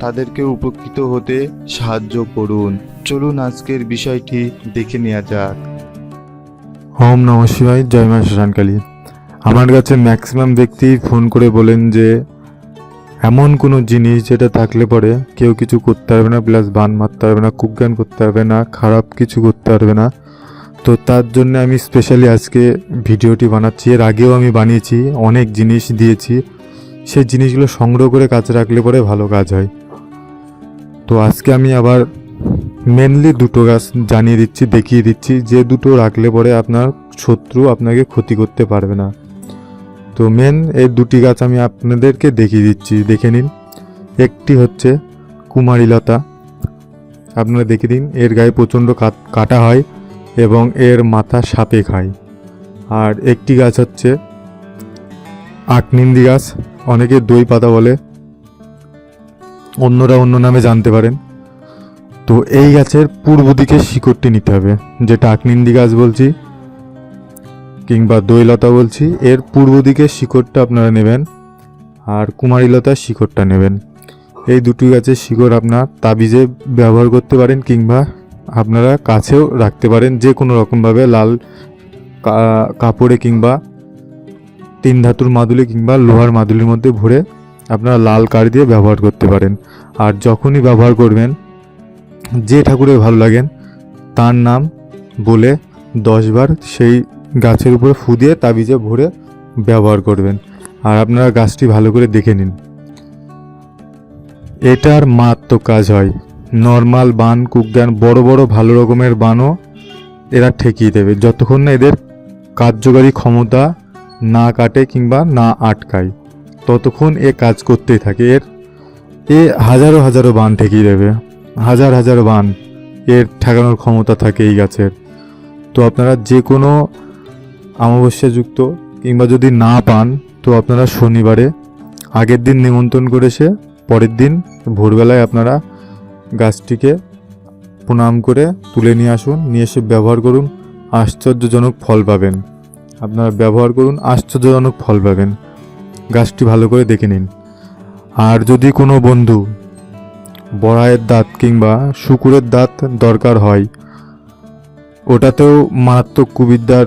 তাদেরকে উপকৃত হতে সাহায্য করুন। চলুন আজকের বিষয়টি দেখে নেওয়া যাক। ওম নম শিবাই জয় মা শ্মশানকালী আমার কাছে ম্যাক্সিমাম ব্যক্তি ফোন করে বলেন যে, এমন কোনো জিনিস যেটা থাকলে পরে কেউ কিছু করতে পারবে না প্লাস বান মারতে পারবে না কুজ্ঞান করতে পারবে না, খারাপ কিছু করতে পারবে না। তো তার জন্য আমি স্পেশালি আজকে ভিডিওটি বানাচ্ছি। এর আগেও আমি বানিয়েছি, অনেক জিনিস দিয়েছি। সেই জিনিসগুলো সংগ্রহ করে কাছে রাখলে পরে ভালো কাজ হয়। তো আজকে আমি আবার মেনলি দুটো গাছ জানিয়ে দিচ্ছি, দেখিয়ে দিচ্ছি। যে দুটো রাখলে পরে আপনার শত্রু আপনাকে ক্ষতি করতে পারবে না। তো মেন এই দুটি গাছ আমি আপনাদেরকে দেখিয়ে দিচ্ছি, দেখে নিন। একটি হচ্ছে কুমারী লতা আপনারা দেখে দিন, এর গায়ে প্রচণ্ড কাট- হয় এবং এর মাথা সাপে খায়। আর একটি গাছ হচ্ছে আটনিন্দি গাছ, অনেকে দই পাতা বলে। অন্যরা অন্য নামে জানতে পারেন। তো এই গাছের পূর্ব দিকে শিকড়টি নিতে হবে, যেটা আকনিন্দি গাছ বলছি, কিংবা দইলতা বলছি। এর পূর্ব দিকে শিকড়টা আপনারা নেবেন, আর কুমারীলতার শিকড়টা নেবেন। এই দুটি গাছের শিকড় আপনার তাবিজে ব্যবহার করতে পারেন, কিংবা আপনারা কাছেও রাখতে পারেন, যে কোনো রকমভাবে লাল কাপড়ে কিংবা তিন ধাতুর মাদুলি কিংবা লোহার মাদুলির মধ্যে ভরে আপনারা লাল কাঠ দিয়ে ব্যবহার করতে পারেন। আর যখনই ব্যবহার করবেন, যে ঠাকুরের ভালো লাগেন তার নাম বলে দশবার সেই গাছের উপরে ফু দিয়ে তাবিজে ভরে ব্যবহার করবেন। আর আপনারা গাছটি ভালো করে দেখে নিন। এটার মারাত্মক কাজ হয়। নর্মাল বান, কুকদান, বড় বড় ভালো রকমের বানও এরা ঠেকিয়ে দেবে। যতক্ষণ না এদের কার্যকারী ক্ষমতা না কাটে কিংবা না আটকায়। ততক্ষণ এ কাজ করতেই থাকে। এর এ হাজারো হাজারো বান ঠেকিয়ে দেবে। হাজার হাজার বান। এর ঠেকানোর ক্ষমতা থাকে এই গাছের। তো আপনারা যে কোনো অমাবস্যাযুক্ত কিংবা যদি না পান, তো আপনারা শনিবারে আগের দিন নিমন্ত্রণ করে এসে পরের দিন ভোরবেলায় আপনারা গাছটিকে প্রণাম করে তুলে নিয়ে আসুন। নিয়ে এসে ব্যবহার করুন। আশ্চর্যজনক ফল পাবেন। আপনারা ব্যবহার করুন, আশ্চর্যজনক ফল পাবেন। গাছটি ভালো করে দেখে নিন। আর যদি কোনো বন্ধু বড়াইয়ের দাঁত কিংবা শুকুরের দাঁত দরকার হয়, ওটাতেও মারাত্মক কুবিদ্যার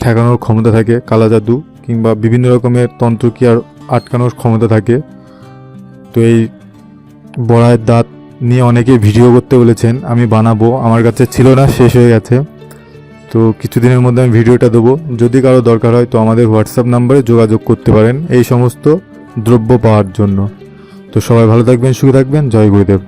ঠেকানোর ক্ষমতা থাকে, কালা জাদু কিংবা বিভিন্ন রকমের তন্ত্রক্রিয়ার আটকানোর ক্ষমতা থাকে। তো এই বড়াইয়ের দাঁত নিয়ে অনেকে ভিডিও করতে বলেছেন, আমি বানাবো, আমার কাছে ছিল না, শেষ হয়ে গেছে। তো কিছুদিনের মধ্যে আমি ভিডিওটা দেবো। যদি কারও দরকার হয় তো আমাদের হোয়াটসঅ্যাপ নাম্বারে যোগাযোগ করতে পারেন এই সমস্ত দ্রব্য পাওয়ার জন্য। তো সবাই ভালো থাকবেন, সুখে থাকবেন। জয় গুরুদেব।